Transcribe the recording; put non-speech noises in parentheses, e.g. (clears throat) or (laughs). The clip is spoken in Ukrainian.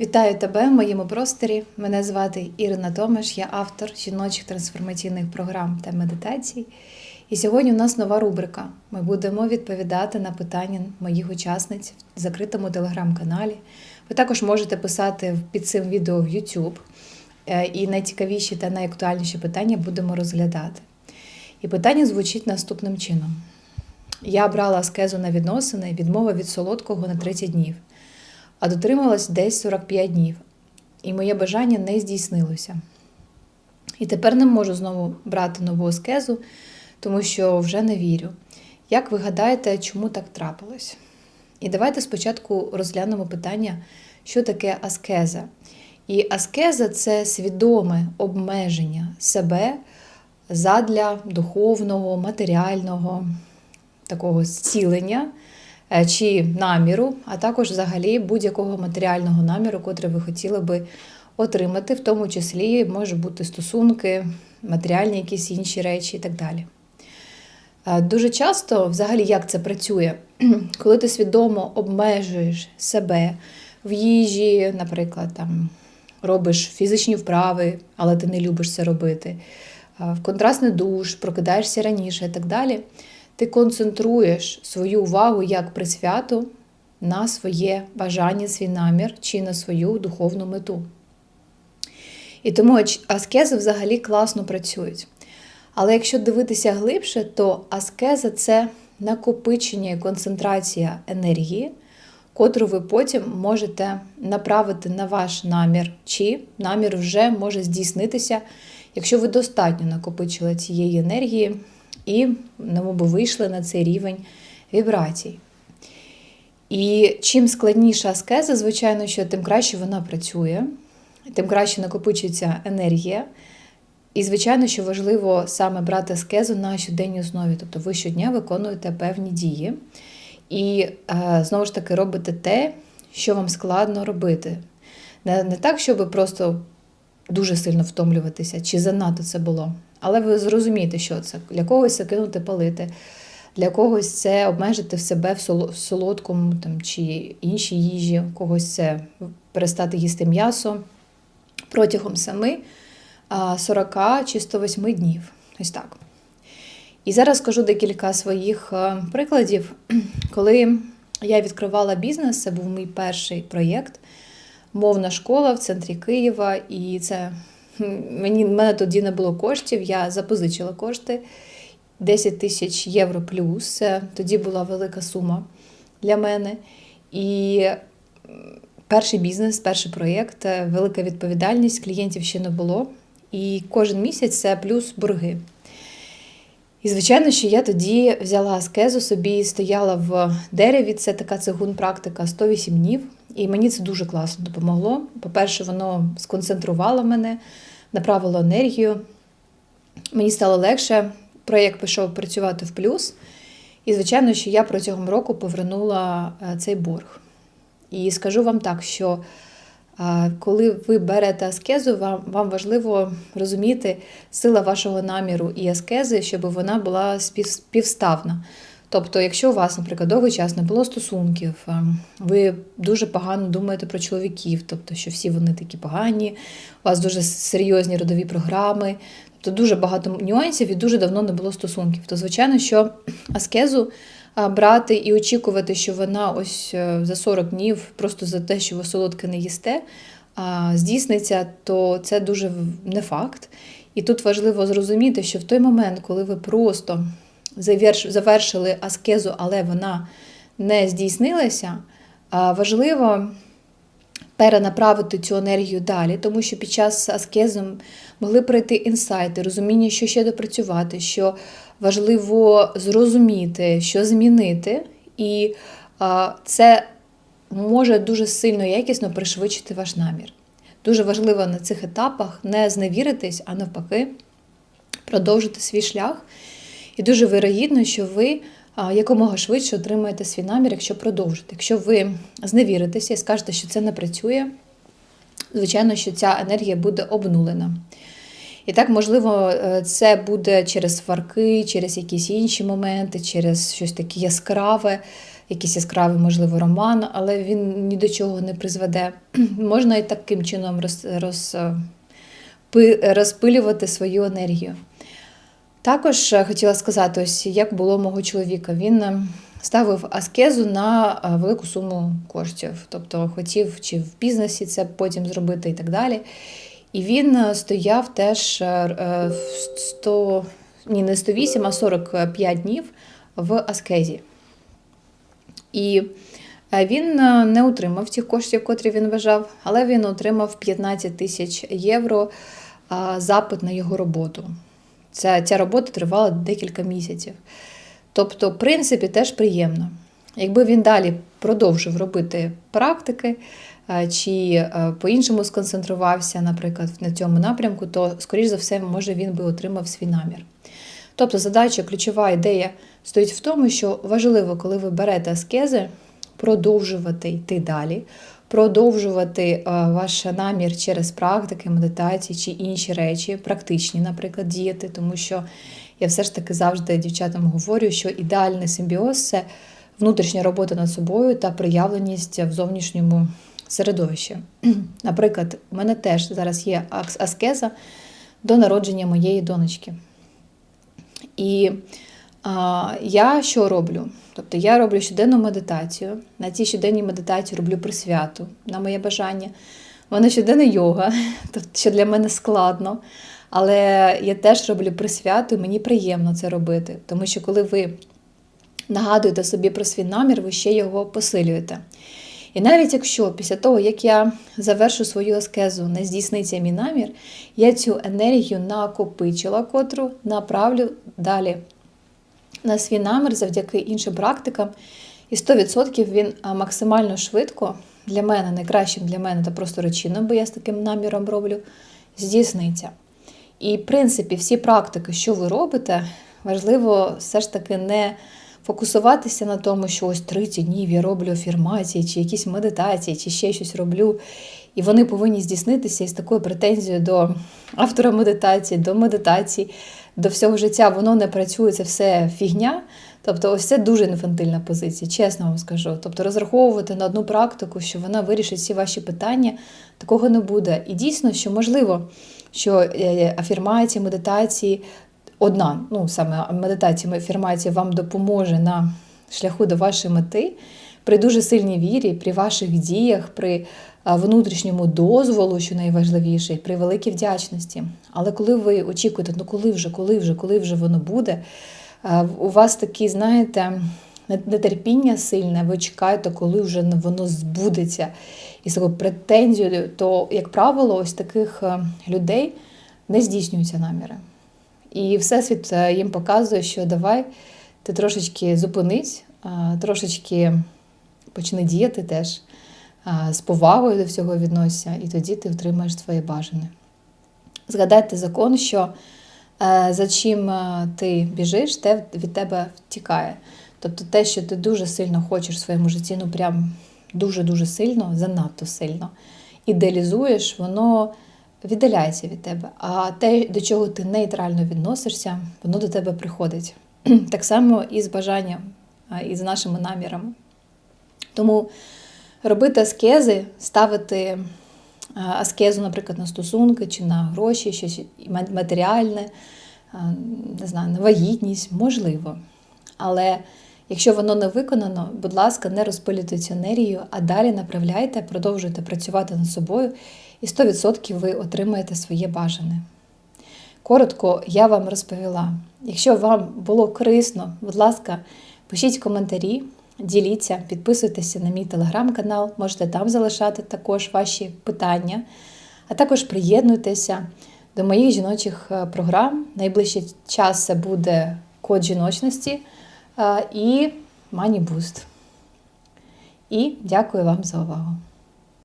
Вітаю тебе в моєму просторі. Мене звати Ірина Томаш, я автор жіночих трансформаційних програм та медитацій. І сьогодні у нас нова рубрика. Ми будемо відповідати на питання моїх учасниць в закритому телеграм-каналі. Ви також можете писати під цим відео в YouTube. Е, І найцікавіші та найактуальніші питання будемо розглядати. І питання звучить наступним чином: я брала аскезу на відносини, відмова від солодкого на 30 днів а дотрималась десь 45 днів, і моє бажання не здійснилося. І тепер не можу знову брати нову аскезу, тому що вже не вірю. Як ви гадаєте, чому так трапилось? І давайте спочатку розглянемо питання, що таке аскеза. І аскеза це свідоме обмеження себе задля духовного, матеріального такого зцілення чи наміру, а також взагалі будь-якого матеріального наміру, котрий ви хотіли би отримати, в тому числі може бути стосунки, матеріальні якісь інші речі і так далі. Е, Дуже часто, взагалі, як це працює, (clears throat) коли ти свідомо обмежуєш себе в їжі, наприклад, там робиш фізичні вправи, але ти не любиш це робити, е, в контрастний душ, прокидаєшся раніше і так далі, ти концентруєш свою увагу як присвяту на своє бажання, свій намір чи на свою духовну мету. І тому аскези взагалі класно працюють. Але якщо дивитися глибше, то аскеза це накопичення і концентрація енергії, котру ви потім можете направити на ваш намір, чи намір вже може здійснитися, якщо ви достатньо накопичили цієї енергії і би вийшли на цей рівень вібрацій. І чим складніша аскеза, звичайно, що тим краще вона працює, тим краще накопичується енергія. І, звичайно, що важливо саме брати аскезу на щоденній основі. Тобто ви щодня виконуєте певні дії і е, знову ж таки робите те, що вам складно робити. Не так, щоб просто дуже сильно втомлюватися, чи занадто це було. Але ви зрозумієте, що це. Для когось це кинути палити, для когось це обмежити в себе в солодкому там, чи іншій їжі, когось це перестати їсти м'ясо протягом семи 40 чи 108 днів. Ось так. І зараз скажу декілька своїх е, прикладів. (clears throat) Коли я відкривала бізнес, це був мій перший проєкт, мовна школа в центрі Києва, і це мені мене тоді не було коштів, я запозичила кошти 10 тисяч євро плюс. Тоді була велика сума для мене. І перший бізнес, перший проєкт, е, велика відповідальність, клієнтів ще не було. І кожен місяць це плюс борги. І, звичайно, що я тоді взяла аскезу собі, стояла в дереві, це така цигун-практика 108 днів. І мені це дуже класно допомогло. По-перше, воно сконцентрувало мене, направило енергію. Мені стало легше, проєкт пішов працювати в плюс. І, звичайно, що я протягом року повернула е, цей борг. І скажу вам так, що коли ви берете аскезу, вам, вам важливо розуміти сила вашого наміру і аскези, щоб вона була спів, співставна. Тобто, якщо у вас, наприклад, довгий час не було стосунків, ви дуже погано думаєте про чоловіків, тобто, що всі вони такі погані, у вас дуже серйозні родові програми, тобто дуже багато нюансів і дуже давно не було стосунків. То, звичайно, що аскезу брати і очікувати, що вона ось е, за 40 днів, просто за те, що ви солодке не їсте, здійсниться, то це дуже не факт. І тут важливо зрозуміти, що в той момент, коли ви просто завершили аскезу, але вона не здійснилася, важливо перенаправити цю енергію далі, тому що під час аскези могли прийти інсайти, розуміння, що ще допрацювати, що важливо зрозуміти, що змінити, і це може дуже сильно якісно пришвидшити ваш намір. Дуже важливо на цих етапах не зневіритись, а навпаки, продовжити свій шлях. І дуже вирогідно, що ви якомога швидше отримаєте свій намір, якщо продовжите. Якщо ви зневіритеся і скажете, що це не працює, звичайно, що ця енергія буде обнулена. І так, можливо, е, це буде через сварки, через якісь інші моменти, через щось таке яскраве. якийсь яскравий, можливо, роман, але він ні до чого не призведе. (clears throat) Можна і таким чином роз, роз, розпилювати свою енергію. Також е, хотіла сказати, ось як було мого чоловіка. Він е, ставив аскезу на е, велику суму коштів, тобто хотів чи в бізнесі це потім зробити і так далі. І він стояв теж е, е, в 100, ні, не 108, а 45 днів в аскезі. І він не отримав тих коштів, котрі він вважав, але він отримав 15 тисяч євро запит на його роботу. Ця, ця робота тривала декілька місяців. Тобто, в принципі, теж приємно. Якби він далі продовжив робити практики е, чи е, по-іншому сконцентрувався, наприклад, на цьому напрямку, то, скоріш за все, може, він би отримав свій намір. Тобто, задача, ключова ідея стоїть в тому, що важливо, коли ви берете аскези, продовжувати йти далі, продовжувати е, ваш намір через практики, медитації чи інші речі, практичні, наприклад, діяти, тому що я все ж таки завжди дівчатам говорю, що ідеальний симбіоз це внутрішня робота над собою та проявленість в зовнішньому середовищі. (clears throat) Наприклад, у мене теж зараз є аскеза до народження моєї донечки. І я що роблю? Тобто я роблю щоденну медитацію. На цій щоденній медитації роблю присвяту на моє бажання. У мене щоденна йога, (laughs) що для мене складно. Але я теж роблю присвяту, і мені приємно це робити. Тому що коли ви нагадуєте собі про свій намір, ви ще його посилюєте. І навіть якщо після того, як я завершу свою аскезу, не здійсниться мій намір, я цю енергію накопичила, котру направлю далі на свій намір завдяки іншим практикам. І 100% він максимально швидко для мене, найкращим для мене та просто чином, бо я з таким наміром роблю, здійсниться. І, в принципі, всі практики, що ви робите, важливо все ж таки не фокусуватися на тому, що ось 30 днів я роблю афірмації, чи якісь медитації, чи ще щось роблю. І вони повинні здійснитися із такою претензією до автора медитації, до медитації, до всього життя. Воно не працює, це все фігня. Тобто, ось це дуже інфантильна позиція, чесно вам скажу. Тобто, розраховувати на одну практику, що вона вирішить всі ваші питання, такого не буде. І дійсно, що можливо, що е, афірмації, медитації, одна, ну саме медитація, афірмація вам допоможе на шляху до вашої мети при дуже сильній вірі, при ваших діях, при внутрішньому дозволу, що найважливіше, і при великій вдячності. Але коли ви очікуєте, ну коли вже, коли вже, коли вже воно буде, у вас такі, знаєте, нетерпіння сильне, ви чекаєте, коли вже воно збудеться. І з такою претензією, то, як правило, ось таких е, людей не здійснюються наміри. І Всесвіт е, їм показує, що давай ти трошечки зупинись, е, трошечки почни діяти теж, з повагою до всього відносся, і тоді ти отримаєш своє бажане. Згадайте закон, що е, за чим е, ти біжиш, те від тебе втікає. Тобто те, що ти дуже сильно хочеш в своєму житті, ну прям дуже-дуже сильно, занадто сильно ідеалізуєш, воно віддаляється від тебе. А те, до чого ти нейтрально відносишся, воно до тебе приходить. (clears throat) Так само і з бажанням, і з нашими намірами. Тому робити аскези, ставити аскезу, наприклад, на стосунки чи на гроші, щось матеріальне, не знаю, на вагітність, можливо. Але якщо воно не виконано, будь ласка, не енергію, а далі направляйте, продовжуйте працювати над собою, і 100% ви отримаєте своє бажане. Коротко я вам розповіла. Якщо вам було корисно, будь ласка, пишіть коментарі, діліться, підписуйтеся на мій телеграм-канал, можете там залишати також ваші питання, а також приєднуйтеся до моїх жіночих е, програм. Найближчий час це буде код жіночності е, і Money Boost. І дякую вам за увагу.